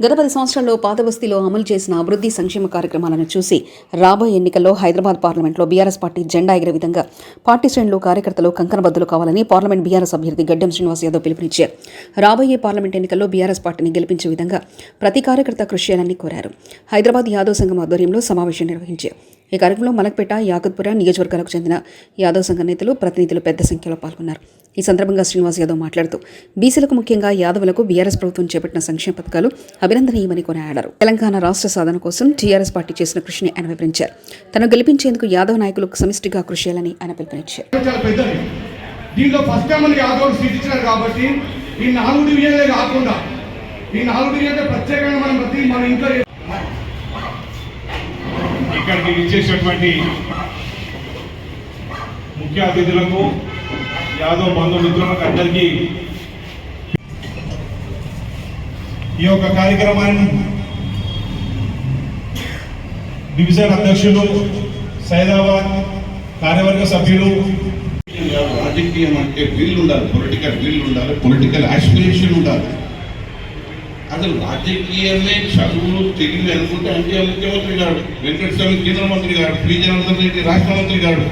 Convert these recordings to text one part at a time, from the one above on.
గత పది సంవత్సరాల్లో పాతబస్తీలో అమలు చేసిన అభివృద్ధి సంక్షేమ కార్యక్రమాలను చూసి రాబోయే ఎన్నికల్లో హైదరాబాద్ పార్లమెంట్లో బీఆర్ఎస్ పార్టీ జెండా ఎగిరే విధంగా పార్టీ శ్రేణులు కార్యకర్తలు కంకణబద్దులు కావాలని పార్లమెంట్ బీఆర్ఎస్ అభ్యర్థి గడ్డం శ్రీనివాస్ యాదవ్ పిలుపునిచ్చారు. రాబోయే పార్లమెంట్ ఎన్నికల్లో బీఆర్ఎస్ పార్టీని గెలిపించే విధంగా ప్రతి కార్యకర్త కృషి చేయాలని కోరారు. హైదరాబాద్ యాదవ్ సంఘం ఆధ్వర్యంలో సమావేశం నిర్వహించారు. ఈ కార్యక్రమంలో మలక్పేట యాకత్పుర నియోజకవర్గాలకు చెందిన యాదవ్ సంఘ నేతలు ప్రతినిధులు పెద్ద సంఖ్యలో పాల్గొన్నారు. ఈ సందర్భంగా శ్రీనివాస్ యాదవ్ మాట్లాడుతూ బీసీలకు ముఖ్యంగా యాదవులకు బీఆర్ఎస్ ప్రభుత్వం చేపట్టిన సంక్షేమ పథకాలు అభినందనీయమని కొనియాడారు. తెలంగాణ రాష్ట్ర సాధన కోసం టీఆర్ఎస్ పార్టీ చేసిన కృషిని ఆయన వివరించారు. తను గెలిపించేందుకు యాదవ్ నాయకులు సమిష్టిగా కృషి చేయాలని ఆయన పిలుపునిచ్చారు. దీంట్లో ఫస్ట్ టైం మనకి యాదవ్ సీట్ ఇచ్చినారు కాబట్టి ఈ నాలుగు డివిజన్లే కాకుండా ఈ నాలుగు డివిజన్లే ప్రత్యేకంగా మనం ప్రతి మన ఇంట్లో ఇక్కడికి విచ్చేసినటువంటి ముఖ్య అతిథులకు యాదవ్ బంధుమిత్రులకు అందరికీ ఈ యొక్క కార్యక్రమాన్ని డివిజన్ అధ్యక్షులు సైదాబాద్ కార్యవర్గ సభ్యులు రాజకీయం అంటే వీళ్ళు ఉండాలి పొలిటికల్ వీళ్ళు ఉండాలి పొలిటికల్ ఆస్పిరేషన్ ఉండాలి. అసలు రాజకీయమే చదువులు తెలివి అనుకుంటే అంటే ముఖ్యమంత్రి గారు వెంకటస్వామి కేంద్ర మంత్రి గారు పి. జనార్దన్ రెడ్డి రాష్ట్ర మంత్రి గారు.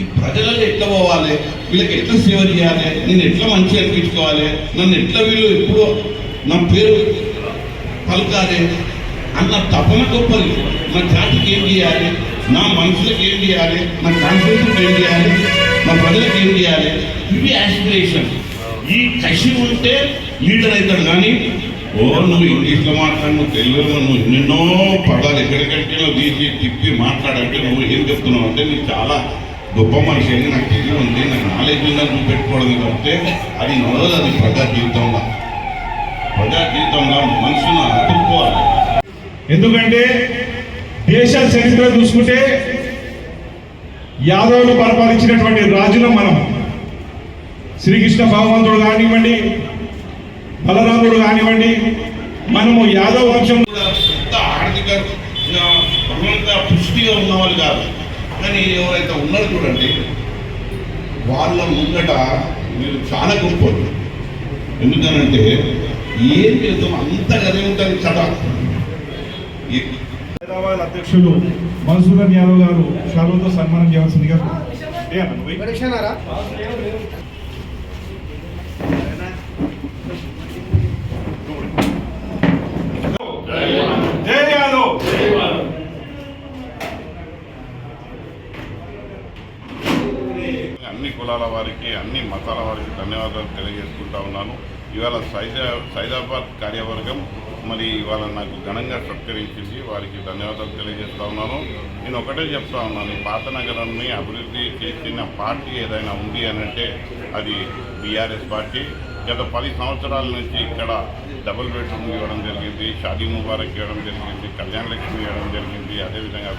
ఈ ప్రజలలో ఎట్లా పోవాలి? వీళ్ళకి ఎట్లా సేవ చేయాలి? నేను ఎట్లా మంచి అనిపించుకోవాలి? నన్ను ఎట్లా వీళ్ళు ఎప్పుడు నా పేరు పలకాలి అన్న తపన గొప్పది. నా జాతికి ఏం చేయాలి? నా మనుషులకు ఏం చేయాలి? నా కాన్ఫిడెన్స్ ఏం చేయాలి? నా ప్రజలకు ఏం చేయాలి? ఇవి ఆస్పిరేషన్ ఈ కసి ఉంటే లీడర్ అవుతాడు కానీ ఓ నువ్వు ఇంగ్లీష్లో మాట్లాడు నువ్వు తెలుగులో నువ్వు ఎన్నెన్నో పదాలు ఎక్కడికంటే తీసి తిప్పి మాట్లాడంటే నువ్వు ఏం చెప్తున్నావు అంటే నీకు చాలా గొప్ప మనిషి అని నాకు తెలివి ఉంది. నాకు నాలెడ్జ్ ఉందని నువ్వు పెట్టుకోవడం కాబట్టి అది నడవదు అది ప్రజా జీవితంలో. ప్రజా జీవితంలో మనుషులను అతుక్కోవాలి ఎందుకంటే దేశ చరిత్ర చూసుకుంటే యాదవులు పరిపాలించినటువంటి రాజులం మనం. శ్రీకృష్ణ భగవంతుడు కానివ్వండి బలరాముడు కానివ్వండి మనము యాదవ వంశం ఆర్థిక భగవంత పుష్టిగా ఉన్నవాళ్ళు కాదు. కానీ ఎవరైతే ఉన్నారో చూడండి వాళ్ళ ముంగట మీరు చాలా గొప్పలు ఎందుకనంటే ఏం చేద్దాం? అంత గదే ఉంటుంది కదా ఈ- హైదరాబాద్ అధ్యక్షులు మన్సూరన్ యాదవ్ గారు షాలుతో సన్మానం చేయాల్సిందిగా ఏ అన్న నువ్వు? జై యాదవ్ అన్ని కులాల వారికి అన్ని మతాల వారికి ధన్యవాదాలు తెలియజేసుకుంటా ఉన్నాను. ఇవాళ సైదా సైదాబాద్ కార్యవర్గం మరి ఇవాళ నాకు ఘనంగా సత్కరించింది. వారికి ధన్యవాదాలు తెలియజేస్తా ఉన్నాను. నేను ఒకటే చెప్తా ఉన్నాను. పాత నగరాన్ని అభివృద్ధి చేసిన పార్టీ ఏదైనా ఉంది అని అంటే అది బీఆర్ఎస్ పార్టీ. గత పది సంవత్సరాల నుంచి ఇక్కడ డబుల్ బెడ్రూమ్ ఇవ్వడం జరిగింది షాదీ ముబారక్ ఇవ్వడం జరిగింది కళ్యాణ లక్ష్మి ఇవ్వడం జరిగింది అదేవిధంగా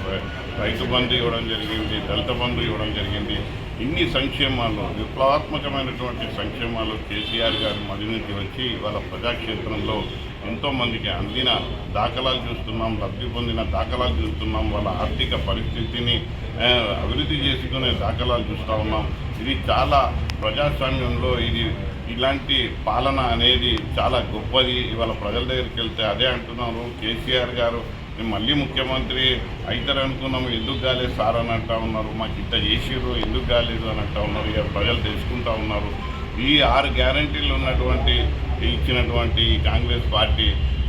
రైతు బంధు ఇవ్వడం జరిగింది దళిత బంధు ఇవ్వడం జరిగింది. ఇన్ని సంక్షేమాలు విప్లవాత్మకమైనటువంటి సంక్షేమాలు కేసీఆర్ గారి మధ్య నుంచి వచ్చి ఇవాళ ప్రజాక్షేత్రంలో ఎంతోమందికి అందిన దాఖలాలు చూస్తున్నాం లబ్ధి పొందిన దాఖలాలు చూస్తున్నాం వాళ్ళ ఆర్థిక పరిస్థితిని అభివృద్ధి చేసుకునే దాఖలాలు చూస్తూ ఉన్నాం. ఇది చాలా ప్రజాస్వామ్యంలో ఇది ఇలాంటి పాలన అనేది చాలా గొప్పది. ఇవాళ ప్రజల దగ్గరికి వెళ్తే అదే అంటున్నారు. కేసీఆర్ గారు మేము మళ్ళీ ముఖ్యమంత్రి అవుతారు అనుకున్నాము ఎందుకు కాలేదు సార్ అని అంటా ఉన్నారు. మాకు ఇంత చేసిర్రు ఎందుకు కాలేదు అని అంటా ఉన్నారు. ఇక ప్రజలు తెలుసుకుంటా ఉన్నారు. ఈ ఆరు గ్యారంటీలు ఉన్నటువంటి ఇచ్చినటువంటి ఈ కాంగ్రెస్ పార్టీ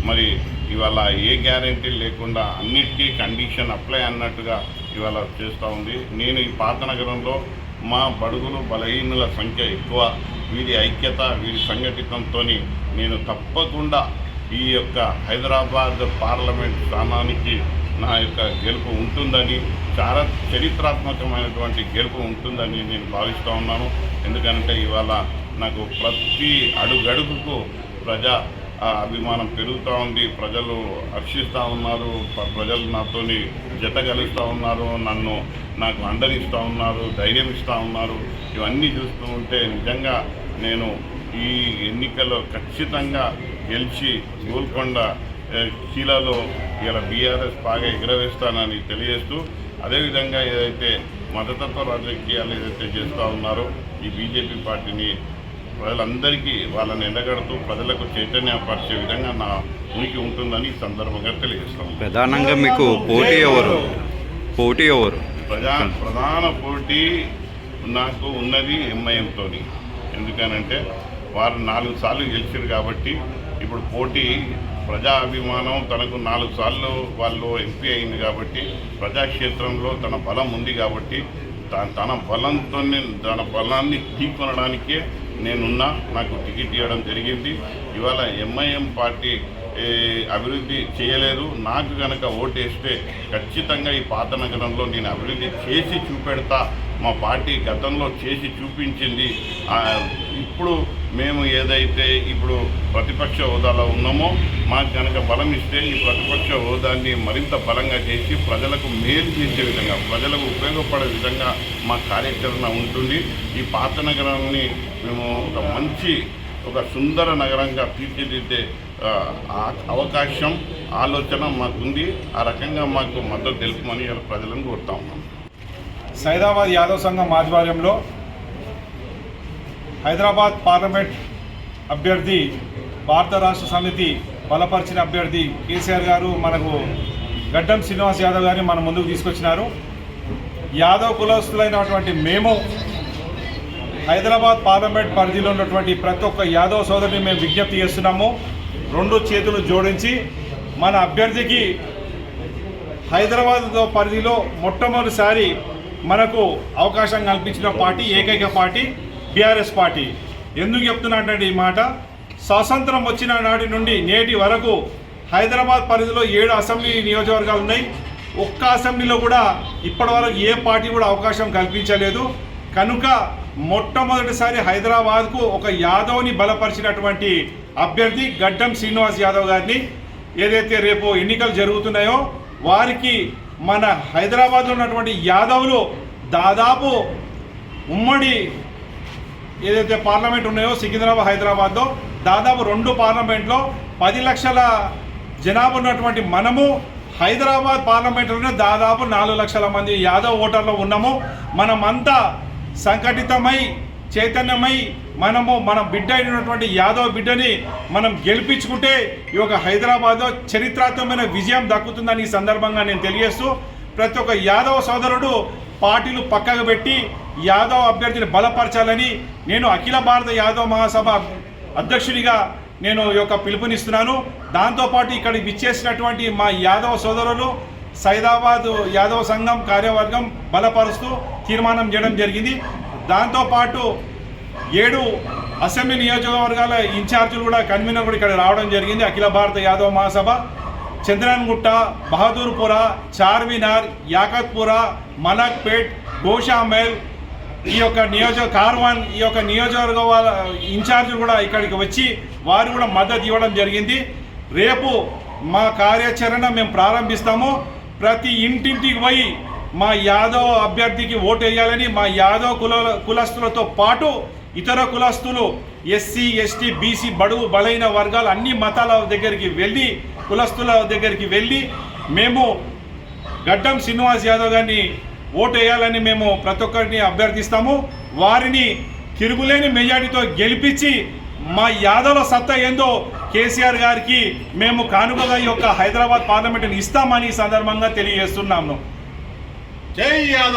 మరి ఇవాళ ఏ గ్యారంటీ లేకుండా అన్నిటికీ కండిషన్ అప్లై అన్నట్టుగా ఇవాళ చేస్తూ ఉంది. నేను ఈ పాత నగరంలో మా బడుగులు బలహీనుల సంఖ్య ఎక్కువ. వీరి ఐక్యత వీరి సంఘటితంతో నేను తప్పకుండా ఈ యొక్క హైదరాబాద్ పార్లమెంట్ స్థానానికి నా యొక్క గెలుపు ఉంటుందని చాలా చరిత్రాత్మకమైనటువంటి గెలుపు ఉంటుందని నేను భావిస్తూ ఉన్నాను. ఎందుకంటే ఇవాళ నాకు ప్రతి అడుగడుగుకు ప్రజా అభిమానం పెరుగుతూ ఉంది. ప్రజలు హర్షిస్తూ ఉన్నారు. ప్రజలు నాతోని జత కలుస్తూ ఉన్నారు. నన్ను నాకు అండరిస్తూ ఉన్నారు. ధైర్యం ఇస్తూ ఉన్నారు. ఇవన్నీ చూస్తూ ఉంటే నిజంగా నేను ఈ ఎన్నికల్లో ఖచ్చితంగా గెలిచి గోల్కొండ ఏ, కీలలో ఇలా బీఆర్ఎస్ బాగా ఎగరవేస్తానని తెలియజేస్తూ అదేవిధంగా ఏదైతే మతతత్వ రాజకీయాలు ఏదైతే చేస్తూ ఉన్నారో ఈ బీజేపీ పార్టీని ప్రజలందరికీ వాళ్ళని ఎండగడుతూ ప్రజలకు చైతన్యపరిచే విధంగా నా ఉనికి ఉంటుందని ఈ సందర్భంగా తెలియజేస్తాం ప్రధానంగా మీకు పోటీ ఎవరు? పోటీ ఎవరు? ప్రజా ప్రధాన పోటీ నాకు ఉన్నది ఎంఐఎంతో ఎందుకనంటే వారు నాలుగు సార్లు గెలిచారు కాబట్టి ఇప్పుడు పోటీ ప్రజా అభిమానం తనకు నాలుగు సార్లు వాళ్ళు ఎంపీ అయింది కాబట్టి ప్రజాక్షేత్రంలో తన బలం ఉంది కాబట్టి త- తన బలంతో తన బలాన్ని ఢీకొనడానికే నేనున్నా. నాకు టికెట్ ఇవ్వడం జరిగింది. ఇవాళ ఎంఐఎం పార్టీ అభివృద్ధి చేయలేదు. నాకు గనక ఓటేస్తే ఖచ్చితంగా ఈ పాత నగరంలో నేను అభివృద్ధి చేసి చూపెడతా. మా పార్టీ గతంలో చేసి చూపించింది. ఇప్పుడు మేము ఏదైతే ఇప్పుడు ప్రతిపక్ష హోదాలో ఉన్నామో మాకు కనుక బలం ఇస్తే ఈ ప్రతిపక్ష హోదాన్ని మరింత బలంగా చేసి ప్రజలకు మేలు చేసే విధంగా ప్రజలకు ఉపయోగపడే విధంగా మా కార్యాచరణ ఉంటుంది. ఈ పాత నగరాన్ని మేము ఒక మంచి ఒక సుందర నగరంగా తీర్చిదిద్దే అవకాశం ఆలోచన మాకుంది. ఆ రకంగా మాకు మద్దతు తెలుపమని ప్రజలను కోరుతా ఉన్నాం. సైదాబాద్ యాదవ్ సంఘం ఆధ్వర్యంలో హైదరాబాద్ పార్లమెంట్ అభ్యర్థి భారత రాష్ట్ర సమితి బలపరిచిన అభ్యర్థి కేసీఆర్ గారు మనకు గడ్డం శ్రీనివాస్ యాదవ్ గారిని మన ముందుకు తీసుకొచ్చినారు. యాదవ్ కులస్తులైనటువంటి మేము హైదరాబాద్ పార్లమెంట్ పరిధిలో ఉన్నటువంటి ప్రతి ఒక్క యాదవ్ సోదరిని మేము విజ్ఞప్తి చేస్తున్నాము. రెండు చేతులు జోడించి మన అభ్యర్థికి హైదరాబాద్ పరిధిలో మొట్టమొదటిసారి మనకు అవకాశం కల్పించిన పార్టీ ఏకైక పార్టీ బీఆర్ఎస్ పార్టీ. ఎందుకు చెప్తున్నానంటే ఈ మాట? స్వాతంత్రం వచ్చిన నాటి నుండి నేటి వరకు హైదరాబాద్ పరిధిలో ఏడు అసెంబ్లీ నియోజకవర్గాలు ఉన్నాయి. ఒక్క అసెంబ్లీలో కూడా ఇప్పటివరకు ఏ పార్టీ కూడా అవకాశం కల్పించలేదు. కనుక మొట్టమొదటిసారి హైదరాబాద్కు ఒక యాదవ్ని బలపరిచినటువంటి అభ్యర్థి గడ్డం శ్రీనివాస్ యాదవ్ గారిని ఏదైతే రేపు ఎన్నికలు జరుగుతున్నాయో వారికి మన హైదరాబాద్లో ఉన్నటువంటి యాదవ్లు దాదాపు ఉమ్మడి ఏదైతే పార్లమెంట్ ఉన్నాయో సికింద్రాబాద్ హైదరాబాద్లో దాదాపు రెండు పార్లమెంట్లో పది లక్షల జనాభా ఉన్నటువంటి మనము హైదరాబాద్ పార్లమెంట్లోనే దాదాపు నాలుగు లక్షల మంది యాదవ్ ఓటర్లు ఉన్నాము. మనమంతా సంఘటితమై చైతన్యమై మనము మన బిడ్డ అయినటువంటి యాదవ్ బిడ్డని మనం గెలిపించుకుంటే ఈ యొక్క హైదరాబాద్లో చరిత్రాత్మకమైన విజయం దక్కుతుందని ఈ సందర్భంగా నేను తెలియజేస్తూ ప్రతి ఒక్క యాదవ సోదరుడు పార్టీలు పక్కకు పెట్టి యాదవ్ అభ్యర్థిని బలపరచాలని నేను అఖిల భారత యాదవ్ మహాసభ అధ్యక్షుడిగా నేను ఈ యొక్క పిలుపునిస్తున్నాను. దాంతోపాటు ఇక్కడ విచ్చేసినటువంటి మా యాదవ సోదరులు సైదాబాద్ యాదవ సంఘం కార్యవర్గం బలపరుస్తూ తీర్మానం చేయడం జరిగింది. దాంతోపాటు ఏడు అసెంబ్లీ నియోజకవర్గాల ఇన్ఛార్జీలు కూడా కన్వీనర్ కూడా ఇక్కడ రావడం జరిగింది. అఖిల భారత యాదవ మహాసభ చంద్రన్గుట్ట బహదూర్పుర చార్మినార్ యాకత్పుర మలక్పేట్ గోషామేల్ ఈ యొక్క నియోజక కార్వాన్ ఈ యొక్క నియోజకవర్గ వాళ్ళ ఇన్ఛార్జీలు కూడా ఇక్కడికి వచ్చి వారు కూడా మద్దతు ఇవ్వడం జరిగింది. రేపు మా కార్యాచరణ మేము ప్రారంభిస్తాము. ప్రతి ఇంటింటికి పోయి మా యాదవ్ అభ్యర్థికి ఓటు వేయాలని మా యాదవ్ కుల కులస్తులతో పాటు ఇతర కులస్తులు ఎస్సీ ఎస్టీ బీసీ బడుగు బలైన వర్గాలు అన్ని మతాల దగ్గరికి వెళ్ళి కులస్తుల దగ్గరికి వెళ్ళి మేము గడ్డం శ్రీనివాస్ యాదవ్ గారిని ఓటు వేయాలని మేము ప్రతి ఒక్కరిని అభ్యర్థిస్తాము. వారిని తిరుగులేని మెజారిటీతో గెలిపించి మా యాదవ్ల సత్తా ఏందో కేసీఆర్ గారికి మేము కానుకగా ఈ యొక్క హైదరాబాద్ పార్లమెంటుని ఇస్తామని సందర్భంగా తెలియజేస్తున్నాము. జై యాదవ్!